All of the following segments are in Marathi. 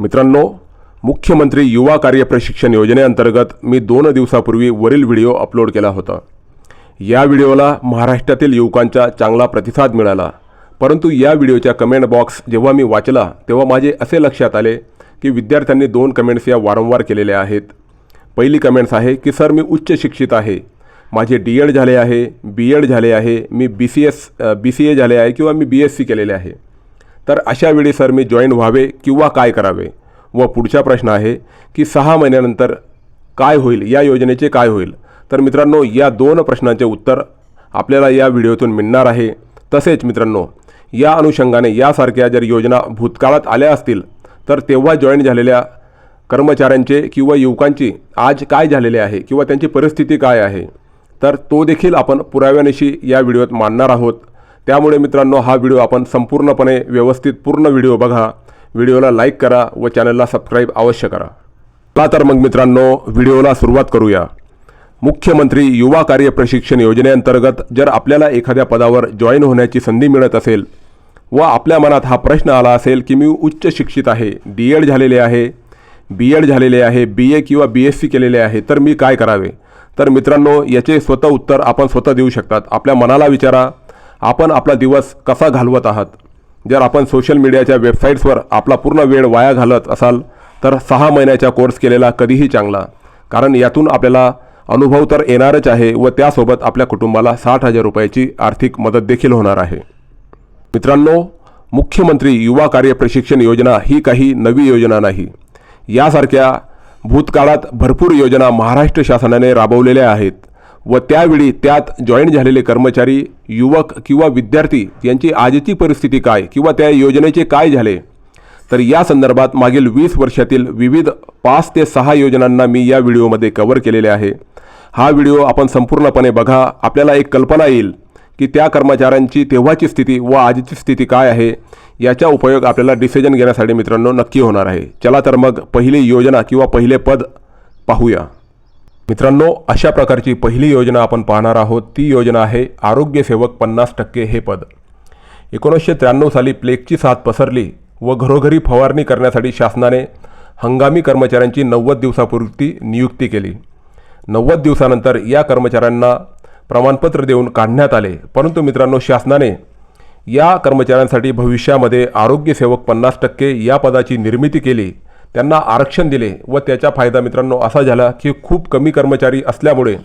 मित्रांनो मुख्यमंत्री युवा कार्य प्रशिक्षण योजनेअंतर्गत मी दोन दिवसापूर्वी वरील व्हिडिओ अपलोड केला होता. या व्हिडिओला महाराष्ट्रातील युवकांचा चांगला प्रतिसाद मिळाला. परंतु या व्हिडिओच्या कमेंट बॉक्स जेव्हा मी वाचला तेव्हा माझे असे लक्षात आले की विद्यार्थ्यांनी दोन कमेंट्स या वारंवार केलेल्या आहेत. पहिली कमेंट्स आहे की सर मी उच्च शिक्षित आहे. माझे डी एड झाले आहे बी एड झाले आहे मी B C S B C A झाले आहे किंवा मी बी एस सी केलेले आहे. तर अशा वेळी सर मी जॉईन व्हावे किंवा काय करावे? व पुढचा प्रश्न आहे की सहा महिन्यानंतर काय होईल? या योजनेचे काय होईल? तर मित्रांनो या दोन प्रश्नांचे उत्तर आपल्याला या व्हिडिओतून मिळणार आहे. तसेच मित्रांनो या अनुषंगाने यासारख्या जर योजना भूतकाळात आल्या असतील तर तेव्हा जॉईन झालेल्या कर्मचाऱ्यांचे किंवा युवकांची आज काय झालेले आहे किंवा त्यांची परिस्थिती काय आहे? तर तो देखील आपण पुराव्यानिशी या व्हिडिओत मांडणार आहोत. त्यामुळे मित्रांनो हा व्हिडिओ आपण संपूर्णपणे व्यवस्थित पूर्ण व्हिडिओ बघा. व्हिडिओला लाईक करा व चॅनलला सबस्क्राईब अवश्य करा. चला तर मग मित्रांनो व्हिडिओला सुरुवात करूया. मुख्यमंत्री युवा कार्य प्रशिक्षण योजनेअंतर्गत जर आपल्याला एखाद्या पदावर जॉईन होण्याची संधी मिळत असेल व आपल्या मनात हा प्रश्न आला असेल की मी उच्च शिक्षित आहे डी एड झालेले आहे बी एड झालेले आहे बी ए किंवा बी एस सी केलेले आहे तर मी काय करावे? तर मित्रांनो याचे स्वतः उत्तर आपण स्वतः देऊ शकतात. आपल्या मनाला विचारा. आपण आपला दिवस कसा घालवत आहात? जर आपण सोशल मीडियाच्या वेबसाईट्सवर आपला पूर्ण वेळ वाया घालत असाल तर सहा महिन्याचा कोर्स केलेला कधीही चांगला. कारण यातून आपल्याला अनुभव तर येणारच आहे व त्यासोबत आपल्या कुटुंबाला साठ हजार रुपयाची आर्थिक मदत देखील होणार आहे. मित्रांनो मुख्यमंत्री युवा कार्य प्रशिक्षण योजना ही काही नवी योजना नाही. यासारख्या भूतकाळात भरपूर योजना महाराष्ट्र शासनाने राबवलेल्या आहेत. व त्यावेळी त्यात जॉईन झालेले कर्मचारी युवक किंवा विद्यार्थी यांची आजची परिस्थिती काय किंवा त्या योजनेचे काय झाले? तर या संदर्भात मागील वीस वर्षातील विविध पाच ते सहा योजनांना मी या व्हिडिओमध्ये कव्हर केलेले आहे. हा व्हिडिओ आपण संपूर्णपणे बघा. आपल्याला एक कल्पना येईल की त्या कर्मचाऱ्यांची तेव्हाची स्थिती व आजची स्थिती काय आहे याचा उपयोग आपल्याला डिसिजन घेण्यासाठी मित्रांनो नक्की होणार आहे. चला तर मग पहिली योजना किंवा पहिले पद पाहूया. मित्रांनो अशा प्रकारची पहिली योजना आपण पाहणार आहोत. ती योजना आहे आरोग्य सेवक पन्नास टक्के हे पद. एकोणीसशे त्र्याण्णव साली प्लेगची साथ पसरली व घरोघरी फवारणी करण्यासाठी शासनाने हंगामी कर्मचाऱ्यांची नव्वद दिवसापूर्वी नियुक्ती केली. नव्वद दिवसानंतर या कर्मचाऱ्यांना प्रमाणपत्र देऊन काढण्यात आले. परंतु मित्रांनो शासनाने या कर्मचाऱ्यांसाठी भविष्यामध्ये आरोग्य सेवक पन्नास टक्के या पदाची निर्मिती केली. त्यांना आरक्षण दिले व त्याचा फायदा मित्रांनो असा झाला की खूप कमी कर्मचारी असल्यामुळे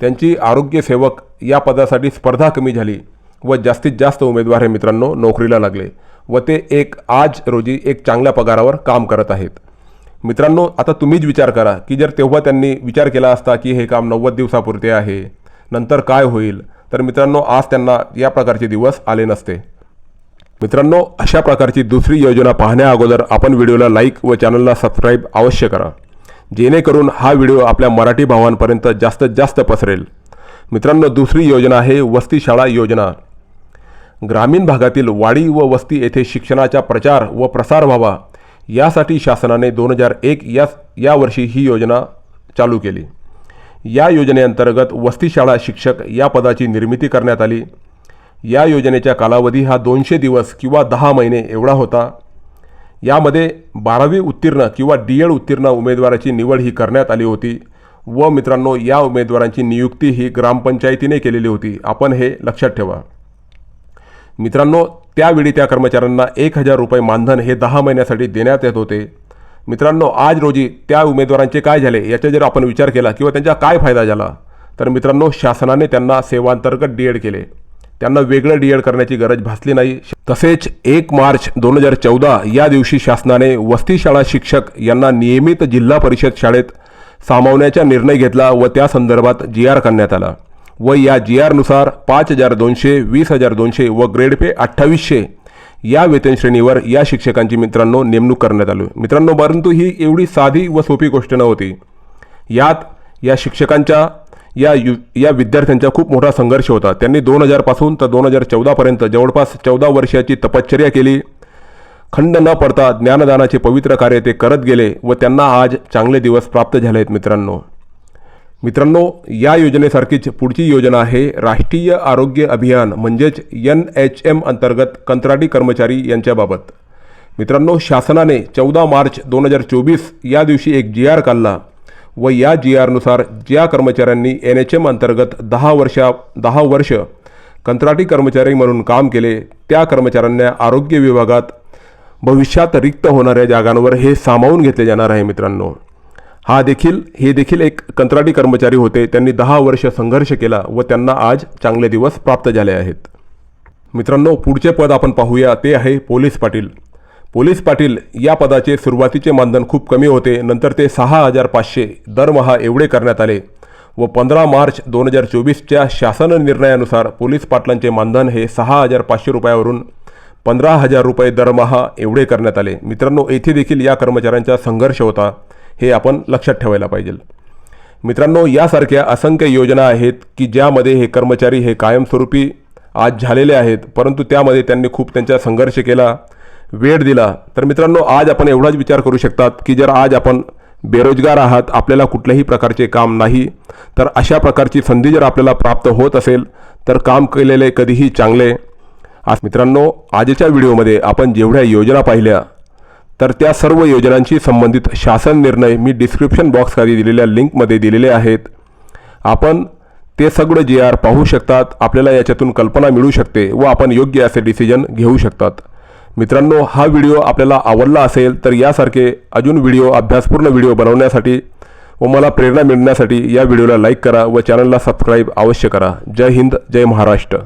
त्यांची आरोग्यसेवक या पदासाठी स्पर्धा कमी झाली व जास्तीत जास्त उमेदवार हे मित्रांनो नोकरीला लागले व ते एक आज रोजी एक चांगल्या पगारावर काम करत आहेत. मित्रांनो आता तुम्हीच विचार करा की जर तेव्हा त्यांनी विचार केला असता की हे काम नव्वद दिवसापुरते आहे नंतर काय होईल? तर मित्रांनो आज त्यांना या प्रकारचे दिवस आले नसते. मित्रांनो अशा प्रकारची दुसरी योजना पाहण्याअगोदर आपण व्हिडिओला लाईक व चॅनलला सबस्क्राईब अवश्य करा. जेणेकरून हा व्हिडिओ आपल्या मराठी भावांपर्यंत जास्तीत जास्त पसरेल. मित्रांनो दुसरी योजना आहे वस्ती शाळा योजना. ग्रामीण भागातील वाडी व वस्ती येथे शिक्षणाचा प्रचार व प्रसार व्हावा. यासाठी शासनाने दोन हजार एक या यावर्षी ही योजना चालू केली. या योजनेअंतर्गत वस्ती शाळा शिक्षक या पदाची निर्मिती करण्यात आली. या योजनेचा कालावधी हा दोनशे दिवस किंवा दहा महिने एवढा होता. यामध्ये बारावी उत्तीर्ण किंवा डी एड उत्तीर्ण उमेदवाराची निवड ही करण्यात आली होती व मित्रांनो या उमेदवारांची नियुक्ती ही ग्रामपंचायतीने केलेली होती. आपण हे लक्षात ठेवा. मित्रांनो त्यावेळी त्या कर्मचाऱ्यांना एक हजार रुपये मानधन हे दहा महिन्यासाठी देण्यात येत होते. मित्रांनो आज रोजी त्या उमेदवारांचे काय झाले याचा जर आपण विचार केला किंवा त्यांचा काय फायदा झाला तर मित्रांनो शासनाने त्यांना सेवांतर्गत डी एड केले. त्यांना वेगळं डी एड करण्याची गरज भासली नाही. तसेच एक मार्च दोन हजार चौदा या दिवशी शासनाने वस्ती शाळा शिक्षक यांना नियमित जिल्हा परिषद शाळेत सामावण्याचा निर्णय घेतला व त्या संदर्भात जी आर करण्यात आला. व या जी आरनुसार पाच हजार दोनशे वीस हजार दोनशे व ग्रेड पे अठ्ठावीसशे या वेतनश्रेणीवर या शिक्षकांची मित्रांनो नेमणूक करण्यात आली. मित्रांनो परंतु ही एवढी साधी व सोपी गोष्ट नव्हती. यात या शिक्षकांच्या या यु या विद्यार्थ्यांचा खूप मोठा संघर्ष होता. त्यांनी दोन हजारपासून तर दोन हजार चौदापर्यंत जवळपास चौदा वर्षाची तपश्चर्या केली. खंड न पडता ज्ञानदानाचे पवित्र कार्य ते करत गेले व त्यांना आज चांगले दिवस प्राप्त झाले आहेत मित्रांनो. मित्रांनो या योजनेसारखीच पुढची योजना आहे राष्ट्रीय आरोग्य अभियान म्हणजेच एन एच एम अंतर्गत कंत्राटी कर्मचारी यांच्याबाबत. मित्रांनो शासनाने चौदा मार्च दोन हजार चोवीस या दिवशी एक जी आर काढला. व या जी आरनुसार ज्या कर्मचाऱ्यांनी एन एच एम अंतर्गत दहा वर्षा दहा वर्ष कंत्राटी कर्मचारी म्हणून काम केले त्या कर्मचाऱ्यांना आरोग्य विभागात भविष्यात रिक्त होणाऱ्या जागांवर हे सामावून घेतले जाणार आहे मित्रांनो. हा देखील हे देखील एक कंत्राटी कर्मचारी होते त्यांनी दहा वर्ष संघर्ष केला व त्यांना आज चांगले दिवस प्राप्त झाले आहेत. मित्रांनो पुढचे पद आपण पाहूया ते आहे पोलीस पाटील. पोलीस पाटील या पदाचे सुरुवातीचे मानधन खूप कमी होते नंतर ते सहा हजार पाचशे दरमहा एवढे करण्यात आले व पंधरा मार्च दोन हजार चोवीसच्या शासन निर्णयानुसार पोलीस पाटलांचे मानधन हे सहा हजार पाचशे रुपयावरून पंधरा हजार रुपये दरमहा एवढे करण्यात आले. मित्रांनो येथे देखील या कर्मचाऱ्यांचा संघर्ष होता हे आपण लक्षात ठेवायला पाहिजे. मित्रांनो यासारख्या असंख्य योजना आहेत की ज्यामध्ये हे कर्मचारी हे कायमस्वरूपी आज झालेले आहेत परंतु त्यामध्ये त्यांनी खूप त्यांचा संघर्ष केला. वेळ दिला. तर मित्रांनो आज आपण एवढाच विचार करू शकतात की जर आज आपण बेरोजगार आहात आपल्याला कुठल्याही प्रकारचे काम नाही तर अशा प्रकारची संधी जर आपल्याला प्राप्त होत असेल तर काम केलेले कधीही चांगले. आज मित्रांनो आजच्या व्हिडिओमध्ये आपण जेवढ्या योजना पाहिल्या तर त्या सर्व योजनांशी संबंधित शासन निर्णय मी डिस्क्रिप्शन बॉक्सखाली दिलेल्या लिंकमध्ये दिलेले आहेत. आपण ते सगळं जे आर पाहू शकतात आपल्याला याच्यातून कल्पना मिळू शकते व आपण योग्य असे डिसिजन घेऊ शकतात. मित्रांनो हा व्हिडिओ आपल्याला आवडला असेल तर यासारखे अजून व्हिडिओ अभ्यासपूर्ण व्हिडिओ बनवण्यासाठी व मला प्रेरणा मिळण्यासाठी या व्हिडिओला लाईक करा व चॅनलला सबस्क्राईब अवश्य करा. जय हिंद जय महाराष्ट्र.